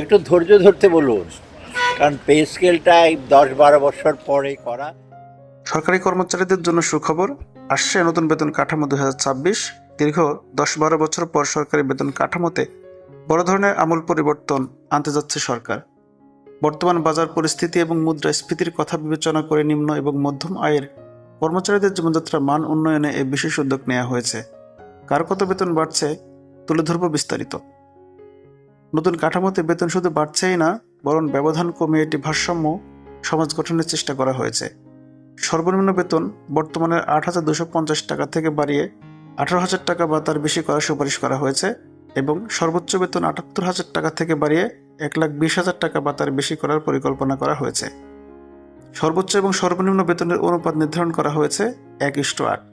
একটু ধৈর্য ধরতে বলুন, কারণ পে স্কেলটা এই দশ বারো বছর পরে করা। সরকারি কর্মচারীদের জন্য সুখবর, আসছে নতুন বেতন কাঠামো দু হাজার ছাব্বিশ। দীর্ঘ দশ বারো বছর পর সরকারি বেতন কাঠামোতে বড় ধরনের আমূল পরিবর্তন আনতে যাচ্ছে সরকার। বর্তমান বাজার পরিস্থিতি এবং মুদ্রাস্ফীতির কথা বিবেচনা করে নিম্ন এবং মধ্যম আয়ের কর্মচারীদের জীবনযাত্রার মান উন্নয়নে এই বিশেষ উদ্যোগ নেওয়া হয়েছে। কার কত বেতন বাড়ছে, তুলে ধরব বিস্তারিত। নতুন কাঠামোতে বেতন শুধু বাড়ছেই না, বরং ব্যবধান কমিয়ে এটি ভারসাম্য সমাজ গঠনের চেষ্টা করা হয়েছে। সর্বনিম্ন বেতন বর্তমানে আট হাজার দুশো পঞ্চাশ টাকা থেকে বাড়িয়ে আঠারো হাজার টাকা বা তার বেশি করার সুপারিশ করা হয়েছে এবং সর্বোচ্চ বেতন আটাত্তর হাজার টাকা থেকে বাড়িয়ে এক লাখ বিশ হাজার টাকা বা তার বেশি করার পরিকল্পনা করা হয়েছে। সর্বোচ্চ এবং সর্বনিম্ন বেতনের অনুপাত নির্ধারণ করা হয়েছে এক ইষ্ট আট।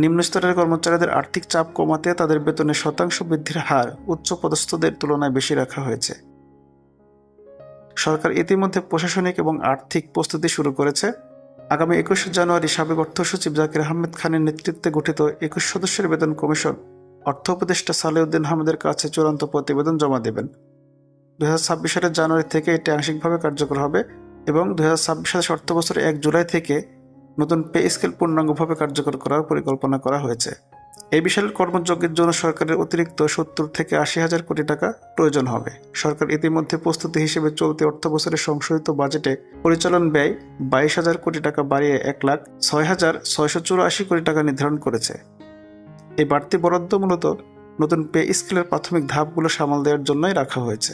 নিম্ন স্তরের কর্মচারীদের আর্থিক চাপ কমাতে তাদের বেতনের শতাংশ বৃদ্ধির হার উচ্চ পদস্থদের তুলনায় বেশি রাখা হয়েছে। সরকার ইতিমধ্যে প্রশাসনিক এবং আর্থিক প্রস্তুতি শুরু করেছে। আগামী একুশে জানুয়ারি সাবেক অর্থ সচিব জাকির আহমেদ খানের নেতৃত্বে গঠিত একুশ সদস্যের বেতন কমিশন অর্থ উপদেষ্টা সালেউদ্দিন আহমেদের কাছে চূড়ান্ত প্রতিবেদন জমা দেবেন। দু হাজার ছাব্বিশ সালের জানুয়ারি থেকে এটি আংশিকভাবে কার্যকর হবে এবং দু হাজার ছাব্বিশ সালের অর্থ বছরের এক জুলাই থেকে নতুন পে স্কেল পূর্ণাঙ্গভাবে কার্যকর করার পরিকল্পনা করা হয়েছে। এই বিশাল কর্মযজ্ঞের জন্য সরকারের অতিরিক্ত সত্তর থেকে আশি হাজার কোটি টাকা প্রয়োজন হবে। সরকার ইতিমধ্যে প্রস্তুতি হিসেবে চলতি অর্থ বছরের সংশোধিত বাজেটে পরিচালন ব্যয় বাইশ হাজার কোটি টাকা বাড়িয়ে এক লাখ ছয় হাজার ছয়শো চুরাশি কোটি টাকা নির্ধারণ করেছে। এই বাড়তি বরাদ্দ মূলত নতুন পে স্কেলের প্রাথমিক ধাপগুলো সামাল দেওয়ার জন্যই রাখা হয়েছে।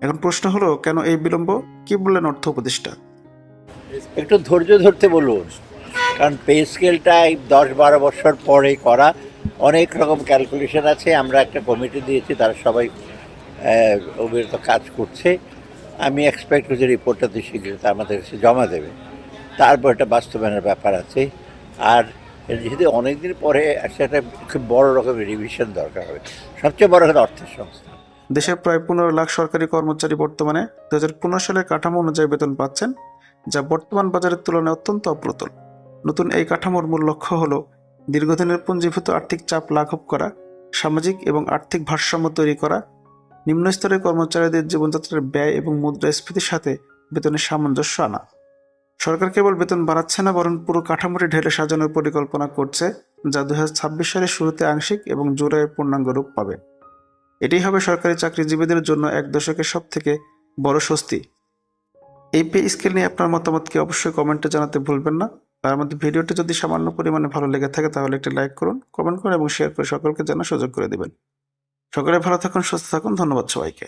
এখন প্রশ্ন হলো, কেন এই বিলম্ব? কি বললেন অর্থ উপদেষ্টা? একটু ধৈর্য ধরতে বলুন। কারণ পে স্কেলটা এই দশ বারো বছর পরে করা অনেক রকম ক্যালকুলেশন আছে। আমরা একটা কমিটি দিয়েছি, তারা সবাই অবিরত কাজ করছে। আমি এক্সপেক্ট করছি রিপোর্টটা তো শীঘ্রই তা আমাদের কাছে জমা দেবে। তারপর একটা বাস্তবায়নের ব্যাপার আছে। আর যেহেতু অনেকদিন পরে একটা খুব বড় রকমের রিভিশন দরকার হবে, সবচেয়ে বড় কথা অর্থের সংস্থা। দেশের প্রায় পনেরো লাখ সরকারি কর্মচারী বর্তমানে দু হাজার পনেরো সালের কাঠামো অনুযায়ী বেতন পাচ্ছেন। যা বর্তমান বাজারের তুলনায় অত্যন্ত অপ্রতুল। নতুন এই কাঠামোর মূল লক্ষ্য হল দীর্ঘদিনের পুঞ্জীভূত আর্থিক চাপ লাঘব করা, সামাজিক এবং আর্থিক ভারসাম্য তৈরি করা নিম্ন স্তরের কর্মচারীদের জীবনযাত্রার ব্যয় এবং মুদ্রাস্ফীতির সাথে বেতনের সামঞ্জস্য আনা। সরকার কেবল বেতন বাড়াচ্ছে না, বরং পুরো কাঠামোটি ঢেলে সাজানোর পরিকল্পনা করছে, যা দু হাজার ছাব্বিশ সালের শুরুতে আংশিক এবং জুলাইয়ে পূর্ণাঙ্গ রূপ পাবে। এটাই হবে সরকারি চাকরিজীবীদের জন্য এক দশকের সব থেকে বড় স্বস্তি। এই পে স্কেল নিয়ে আপনার মতামতকে অবশ্যই কমেন্টে জানাতে ভুলবেন না। তার মধ্যে ভিডিওটি যদি সামান্য পরিমাণে ভালো লেগে থাকে তাহলে একটি লাইক করুন, কমেন্ট করুন এবং শেয়ার করে সকলকে জানার সুযোগ করে দেবেন। সকলে ভালো থাকুন, সুস্থ থাকুন, ধন্যবাদ সবাইকে।